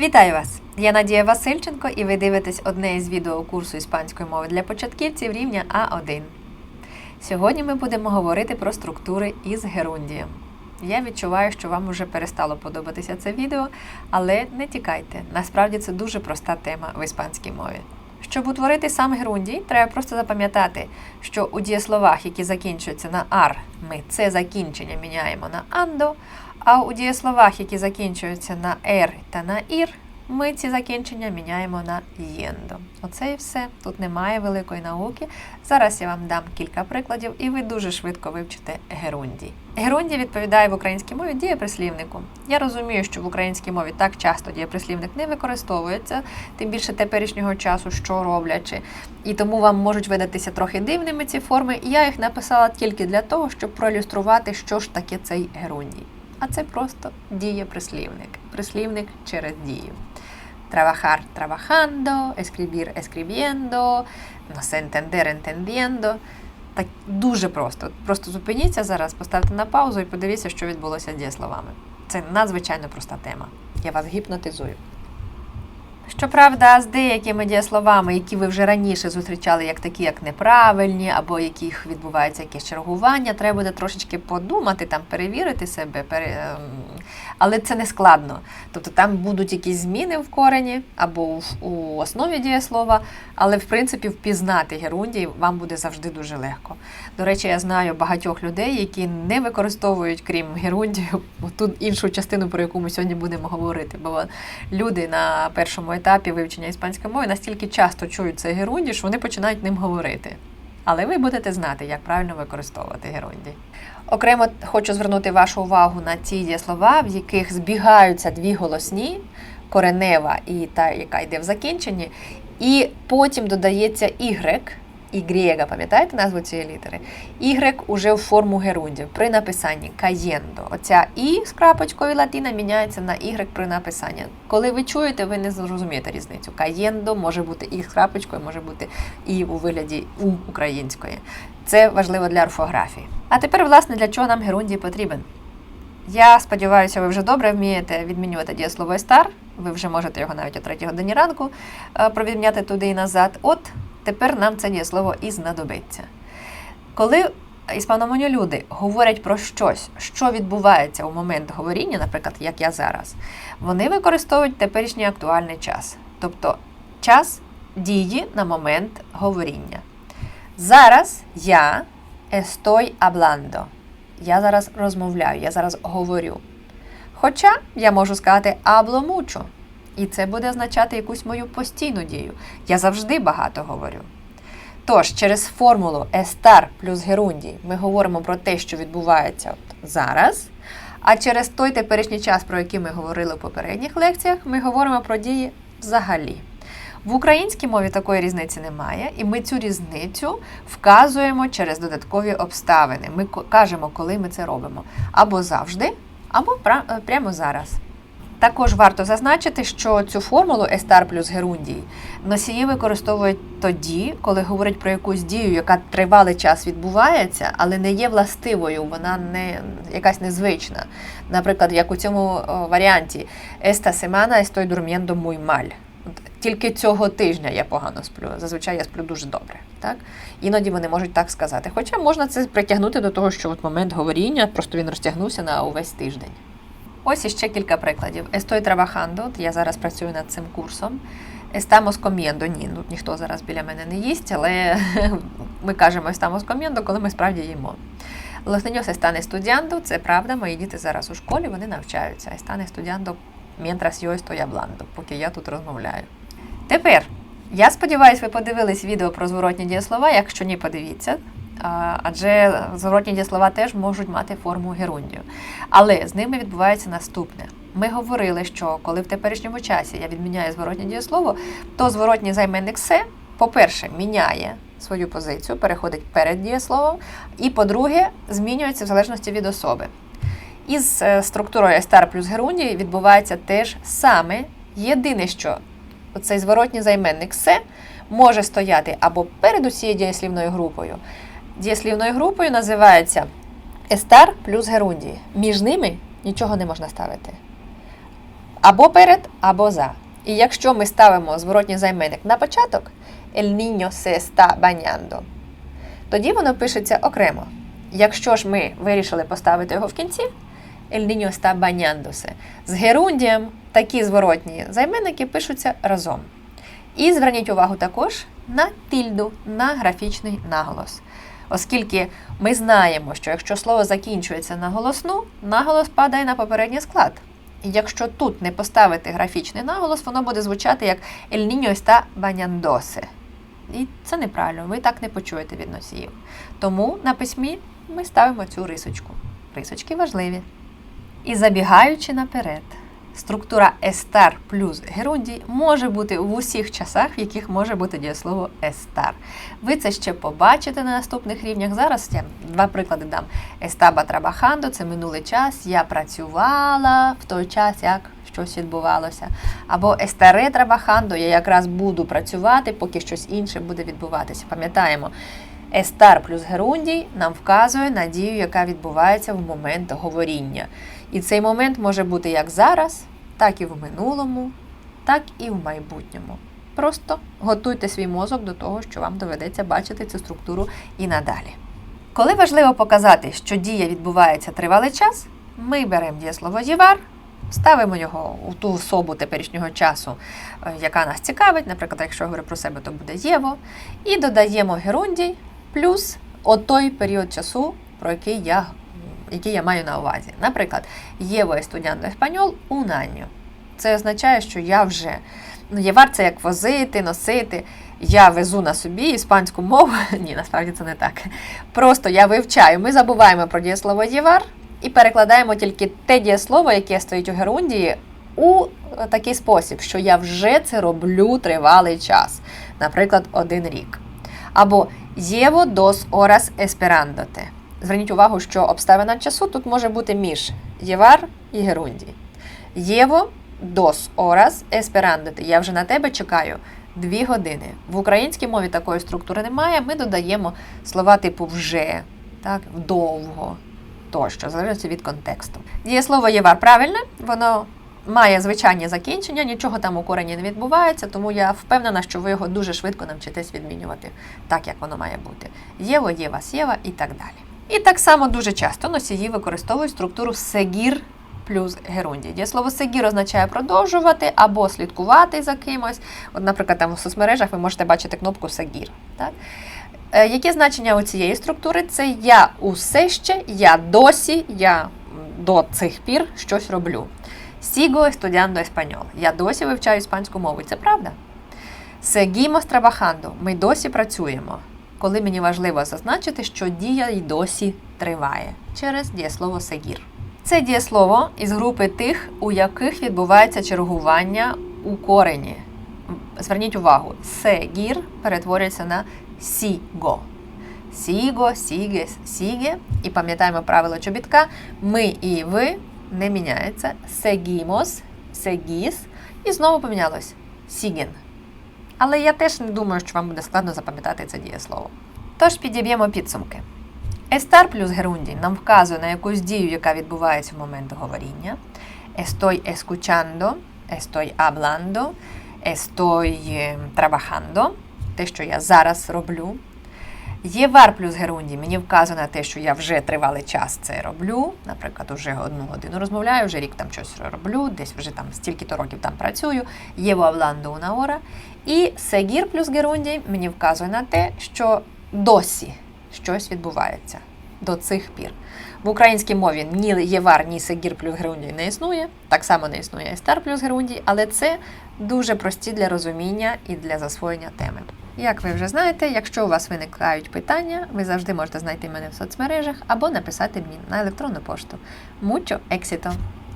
Вітаю вас! Я Надія Васильченко і ви дивитесь одне із відео курсу іспанської мови для початківців рівня А1. Сьогодні ми будемо говорити про структури із герундієм. Я відчуваю, що вам уже перестало подобатися це відео, але не тікайте. Насправді це дуже проста тема в іспанській мові. Щоб утворити сам герундій, треба просто запам'ятати, що у дієсловах, які закінчуються на ар, ми це закінчення міняємо на андо, а у дієсловах, які закінчуються на ер та на ір, ми ці закінчення міняємо на єндо. Оце і все. Тут немає великої науки. Зараз я вам дам кілька прикладів, і ви дуже швидко вивчите герундій. Герундій відповідає в українській мові дієприслівнику. Я розумію, що в українській мові так часто дієприслівник не використовується, тим більше теперішнього часу, що роблячи. І тому вам можуть видатися трохи дивними ці форми. І я їх написала тільки для того, щоб проілюструвати, що ж таке цей герундій. А це просто дієприслівник. Прислівник через дію. Trabajar trabajando, escribir escribiendo, no sé, entender entendiendo. Так дуже просто. Просто зупиніться зараз, поставте на паузу і подивіться, що відбулося дієсловами. Це надзвичайно проста тема. Я вас гіпнотизую. Щоправда, з деякими дієсловами, які ви вже раніше зустрічали як такі, як неправильні, або яких відбувається якесь чергування, треба буде трошечки подумати, там перевірити себе, пере... ем, але це не складно. Тобто там будуть якісь зміни в корені або у основі дієслова, але в принципі впізнати герундій вам буде завжди дуже легко. До речі, я знаю багатьох людей, які не використовують, крім герундію, ту іншу частину, про яку ми сьогодні будемо говорити. Бо люди на першому етапі вивчення іспанської мови настільки часто чують цей герундій, що вони починають ним говорити. Але ви будете знати, як правильно використовувати герундій. Окремо хочу звернути вашу увагу на ті дієслова, в яких збігаються дві голосні, коренева і та, яка йде в закінченні, і потім додається y, y, пам'ятаєте назву цієї літери? Y уже в форму герундів при написанні каєндо. Оця і з крапочкою латина міняється на y при написанні. Коли ви чуєте, ви не зрозумієте різницю. Каєндо може бути і з крапочкою, може бути і у вигляді у української. Це важливо для орфографії. А тепер, власне, для чого нам герундій потрібен? Я сподіваюся, ви вже добре вмієте відмінювати дієслово «стар». Ви вже можете його навіть о 3 годині ранку е, провідміняти туди і назад. От тепер нам це дієслово і знадобиться. Коли іспаномовні люди говорять про щось, що відбувається у момент говоріння, наприклад, як я зараз, вони використовують теперішній актуальний час, тобто час дії на момент говоріння. Зараз я estoy hablando. Я зараз розмовляю, я зараз говорю. Хоча я можу сказати hablo mucho, і це буде означати якусь мою постійну дію. Я завжди багато говорю. Тож, через формулу estar плюс герундій ми говоримо про те, що відбувається от зараз. А через той теперішній час, про який ми говорили в попередніх лекціях, ми говоримо про дії взагалі. В українській мові такої різниці немає, і ми цю різницю вказуємо через додаткові обставини. Ми кажемо, коли ми це робимо. Або завжди, або е, прямо зараз. Також варто зазначити, що цю формулу Естар плюс герундій носії використовують тоді, коли говорять про якусь дію, яка тривалий час відбувається, але не є властивою, вона не якась незвична. Наприклад, як у цьому варіанті Esta semana estoy durmiendo muy mal. От Тільки цього тижня я погано сплю. Зазвичай я сплю дуже добре. Так? Іноді вони можуть так сказати. Хоча можна це притягнути до того, що от момент говоріння, просто він розтягнувся на увесь тиждень. Ось іще кілька прикладів. Estoy trabajando, я зараз працюю над цим курсом. Estamos comiendo, ні, тут ніхто зараз біля мене не їсть, але ми кажемо estamos comiendo, коли ми справді їмо. Los niños están estudiando, це правда, мої діти зараз у школі, вони навчаються. Están estudiando mientras yo estoy hablando, поки я тут розмовляю. Тепер, я сподіваюся, ви подивились відео про зворотні дієслова, якщо ні, подивіться. Адже зворотні дієслова теж можуть мати форму герундію. Але з ними відбувається наступне. Ми говорили, що коли в теперішньому часі я відміняю зворотнє дієслово, то зворотній займенник се, по-перше, міняє свою позицію, переходить перед дієсловом, і по-друге, змінюється в залежності від особи. Із е, структурою Естар плюс Герундій відбувається теж саме. Єдине, що цей зворотній займенник се може стояти або перед усією дієслівною групою. Дієслівною групою називається Естар плюс Герундій. Між ними нічого не можна ставити. або перед, або за. І якщо ми ставимо зворотній займенник на початок, el niño se está bañando, тоді воно пишеться окремо. Якщо ж ми вирішили поставити його в кінці, el niño está bañándose. З герундієм такі зворотні займенники пишуться разом. І зверніть увагу також на тильду, на графічний наголос. Оскільки ми знаємо, що якщо слово закінчується на голосну, наголос падає на попередній склад. І якщо тут не поставити графічний наголос, воно буде звучати як niño está bañándose. І це неправильно, ви так не почуєте від носіїв. Тому на письмі ми ставимо цю рисочку. Рисочки важливі. І забігаючи наперед, структура estar плюс герундій може бути в усіх часах, в яких може бути дієслово estar. Ви це ще побачите на наступних рівнях. Зараз я два приклади дам. Estaba trabajando – це минулий час. Я працювала в той час, як щось відбувалося. Або estaré trabajando – я якраз буду працювати, поки щось інше буде відбуватися. Пам'ятаємо, Естар плюс герундій нам вказує на дію, яка відбувається в момент говоріння. І цей момент може бути як зараз, так і в минулому, так і в майбутньому. Просто готуйте свій мозок до того, що вам доведеться бачити цю структуру і надалі. Коли важливо показати, що дія відбувається тривалий час, ми беремо дієслово «євар», ставимо його у ту особу теперішнього часу, е, яка нас цікавить. Наприклад, якщо я говорю про себе, то буде єво, і додаємо герундій плюс отой період часу, про який я, який я маю на увазі. Наприклад, єво estudiando español un año. Це означає, що я вже ну, євар це як возити, носити. Я везу на собі іспанську мову. Ні, насправді це не так. Просто я вивчаю. Ми забуваємо про дієслово євар і перекладаємо тільки те дієслово, яке стоїть у герундії, у е, такий спосіб, що я вже це роблю тривалий час, наприклад, один рік. Або Єво dos horas esperándote. Зверніть увагу, що обставина часу тут може бути між євар і герундій. Єво dos horas esperándote. Я вже на тебе чекаю дві години. В українській мові такої структури немає. Ми додаємо слова типу вже, так, довго тощо, залежно від контексту. Дієслово євар правильне, воно має звичайні закінчення, нічого там у корені не відбувається, тому я впевнена, що ви його дуже швидко навчитесь відмінювати так, як воно має бути. Єво, єва, сєва і так далі. І так само дуже часто носії використовують структуру сегір плюс герундій. Дієслово сегір означає продовжувати або слідкувати за кимось. От, наприклад, там у соцмережах ви можете бачити кнопку сегір. Так? Е, Яке значення у цієї структури? Це я усе ще, я досі, я до цих пір щось роблю. Sigo estudiando español. Я досі вивчаю іспанську мову. Це правда. Seguimos trabajando. Ми досі працюємо. Коли мені важливо зазначити, що дія й досі триває через дієслово seguir. Це дієслово із групи тих, у яких відбувається чергування у корені. Зверніть увагу, seguir перетворюється на sigo. Сіго, сіге, сіге. І пам'ятаємо правило чобітка. Ми і ви не міняється. Seguimos, seguís. І знову помінялось. Siguen. Але я теж не думаю, що вам буде складно запам'ятати це дієслово. Тож підіб'ємо підсумки. Естар плюс герундій нам вказує на якусь дію, яка відбувається в момент говоріння. Escuchando, estoy hablando, estoy eh, trabajando. Те, що я зараз роблю. Євар плюс герунді. мені вказано на те, що я вже тривалий час це роблю. Наприклад, вже одну годину розмовляю, вже рік там щось роблю, десь вже там стільки-то років там працюю. Є абландо унаора. І сегір плюс герунді мені вказує на те, що досі щось відбувається до цих пір. В українській мові ні євар, ні сегір плюс Грундій не існує. Так само не існує естер плюс герундій, але це дуже прості для розуміння і для засвоєння теми. Як ви вже знаєте, якщо у вас виникають питання, ви завжди можете знайти мене в соцмережах або написати мені на електронну пошту. Mucho éxito!